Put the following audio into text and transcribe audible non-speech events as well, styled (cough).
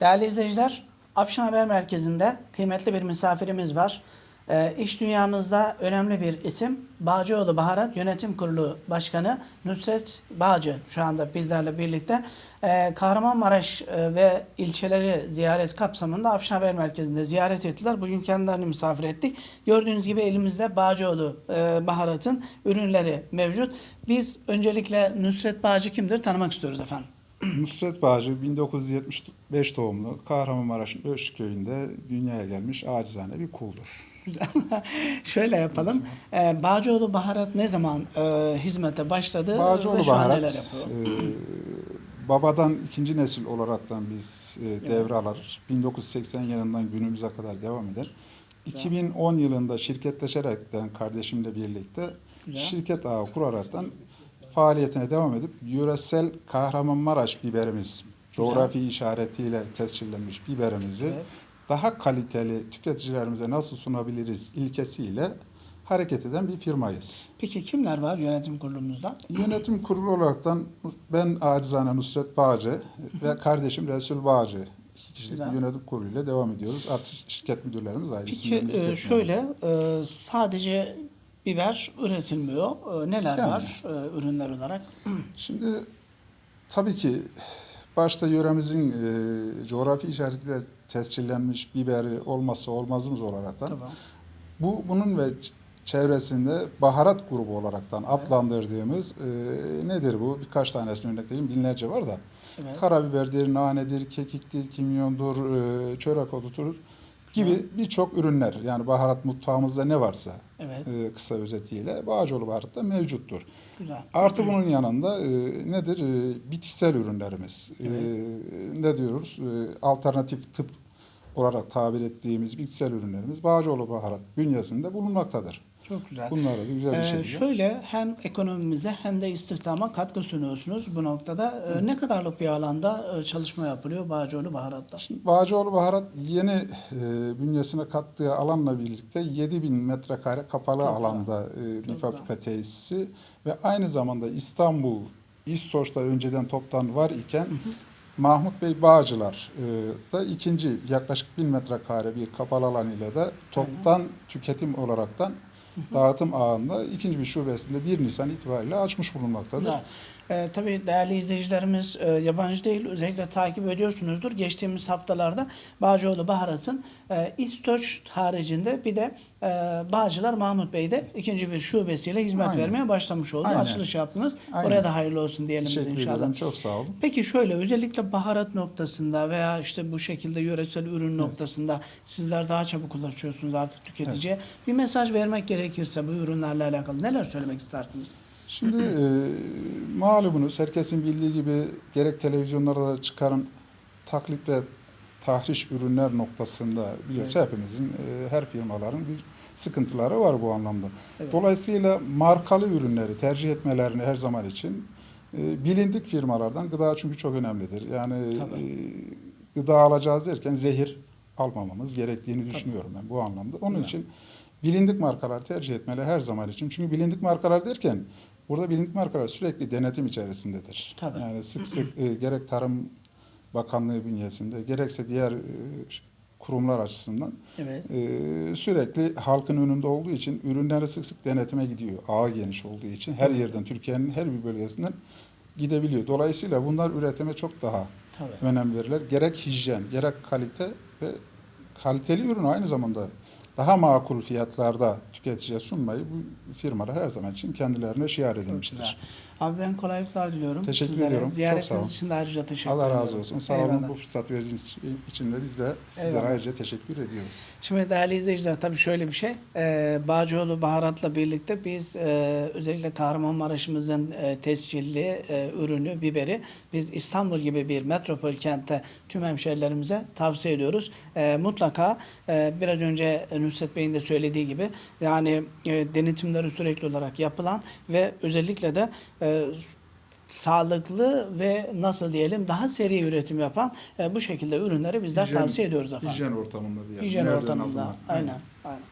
Değerli izleyiciler, Afşin Haber Merkezi'nde kıymetli bir misafirimiz var. Ee, iş dünyamızda önemli bir isim. Bağcıoğlu Baharat Yönetim Kurulu Başkanı Nusret Bağcı şu anda bizlerle birlikte. Ee, Kahramanmaraş e, ve ilçeleri ziyaret kapsamında Afşin Haber Merkezi'nde ziyaret ettiler. Bugün kendilerini misafir ettik. Gördüğünüz gibi elimizde Bağcıoğlu e, Baharat'ın ürünleri mevcut. Biz öncelikle Nusret Bağcı kimdir tanımak istiyoruz efendim. (clears throat) Nusret Bağcı 1975 doğumlu Kahramanmaraş'ın Öş köyünde dünyaya gelmiş acizane bir kuldur. (laughs) Şöyle yapalım. Ee, Bağcıoğlu Baharat ne zaman e, hizmete başladı Bağcıoğlu Baharat e, babadan ikinci nesil olaraktan biz e, devralar 1980 yılından günümüze kadar devam eder. 2010 yılında şirketleşerekten kardeşimle birlikte şirket ağı kuraraktan faaliyetine devam edip yöresel Kahramanmaraş biberimiz, coğrafi işaretiyle tescillenmiş biberimizi Evet. daha kaliteli tüketicilerimize nasıl sunabiliriz ilkesiyle hareket eden bir firmayız. Peki kimler var yönetim kurulumuzda? Yönetim kurulu olaraktan ben acizane Nusret Bağcı ve kardeşim Resul Bağcı kişilik yönetim kuruluyla devam ediyoruz. Artık şirket müdürlerimiz ayrı. Peki e, şöyle e, sadece biber üretilmiyor. E, neler Yani. var e, ürünler olarak? (clears throat) Şimdi tabii ki başta yöremizin e, coğrafi işaretiyle tescillenmiş biberi olmazsa olmazımız olaraktan Tamam. bu bunun ve çevresinde baharat grubu olaraktan adlandırdığımız e, nedir bu? Birkaç tanesini örnek vereyim. Binlerce var da. Evet. Karabiberdir, nanedir, kekiktir, kimyondur, e, çörek otudur gibi birçok ürünler. Yani baharat mutfağımızda ne varsa Evet. e, kısa özetiyle Bağcıoğlu baharatta mevcuttur. Güzel. Artı bunun yanında e, nedir? E, bitkisel ürünlerimiz. E, ne diyoruz? E, alternatif tıp olarak tabir ettiğimiz bitkisel ürünlerimiz Bağcıoğlu baharat bünyesinde bulunmaktadır. Çok güzel. Bunlara da güzel bir Ee, şekilde. şöyle hem ekonomimize hem de istihdama katkı sunuyorsunuz bu noktada. Ee, ne kadarlık bir alanda e, çalışma yapılıyor Bağcıoğlu Baharat'ta? Şimdi Bağcıoğlu Baharat yeni e, bünyesine kattığı alanla birlikte 7000 metrekare kapalı Çok alanda e, fabrika tesisi ve aynı zamanda İstanbul İstoç'ta önceden toptan var iken Mahmut Bey Bağcılar e, da ikinci yaklaşık 1000 metrekare bir kapalı alanıyla da toptan tüketim olaraktan dağıtım ağında ikinci bir şubesinde 1 Nisan itibariyle açmış bulunmaktadır. Güzel. Ee, tabii değerli izleyicilerimiz e, yabancı değil özellikle takip ediyorsunuzdur. Geçtiğimiz haftalarda Bağcıoğlu Baharat'ın e, İstoç haricinde bir de e, Bağcılar Mahmut Bey'de ikinci bir şubesiyle hizmet Aynen. vermeye başlamış oldu. Aynen. Açılış yaptınız. Aynen. Oraya da hayırlı olsun diyelim biz inşallah. ederim. Çok sağ olun. Peki şöyle özellikle baharat noktasında veya işte bu şekilde yöresel ürün noktasında sizler daha çabuk ulaşıyorsunuz artık tüketiciye. Bir mesaj vermek gerekirse bu ürünlerle alakalı neler söylemek istersiniz? Şimdi e, malumunuz herkesin bildiği gibi gerek televizyonlarda çıkarın taklit ve tahriş ürünler noktasında biliyoruz hepimizin e, her firmaların bir sıkıntıları var bu anlamda. Evet. Dolayısıyla markalı ürünleri tercih etmelerini her zaman için e, bilindik firmalardan gıda çünkü çok önemlidir. Yani Tabii. e, gıda alacağız derken zehir almamamız gerektiğini düşünüyorum ben bu anlamda. Onun Güzel. için bilindik markalar tercih etmeli her zaman için. Çünkü bilindik markalar derken burada bilindik markalar sürekli denetim içerisindedir. Tabii. Yani sık sık e, gerek Tarım Bakanlığı bünyesinde gerekse diğer e, kurumlar açısından Evet. e, sürekli halkın önünde olduğu için ürünleri sık sık denetime gidiyor. Ağı geniş olduğu için her yerden Türkiye'nin her bir bölgesinden gidebiliyor. Dolayısıyla bunlar üretime çok daha Tabii. önem verirler. Gerek hijyen, gerek kalite ve kaliteli ürün aynı zamanda daha makul fiyatlarda tüketiciye sunmayı bu firmalar her zaman için kendilerine şiar edilmiştir. Abi ben kolaylıklar diliyorum. Teşekkür Sizlere. ediyorum. Ziyaretiniz için de ayrıca teşekkür Allah ederim. razı olsun. Sağ olun. Eyvallah. Bu fırsat verdiğiniz için de biz de sizlere Eyvallah. ayrıca teşekkür ediyoruz. Şimdi değerli izleyiciler tabii şöyle bir şey. Ee, Bağcıoğlu Baharat'la birlikte biz e, özellikle Kahramanmaraş'ımızın e, tescilli e, ürünü, biberi biz İstanbul gibi bir metropol kentte tüm hemşerilerimize tavsiye ediyoruz. E, mutlaka e, biraz önce Nusret Bey'in de söylediği gibi yani e, denetimleri sürekli olarak yapılan ve özellikle de e, sağlıklı ve nasıl diyelim daha seri üretim yapan e, bu şekilde ürünleri bizler Hijyen- tavsiye ediyoruz efendim. Hijyen ortamında diyelim. Hijyen Merdiven ortamında. altında. Aynen. Aynen.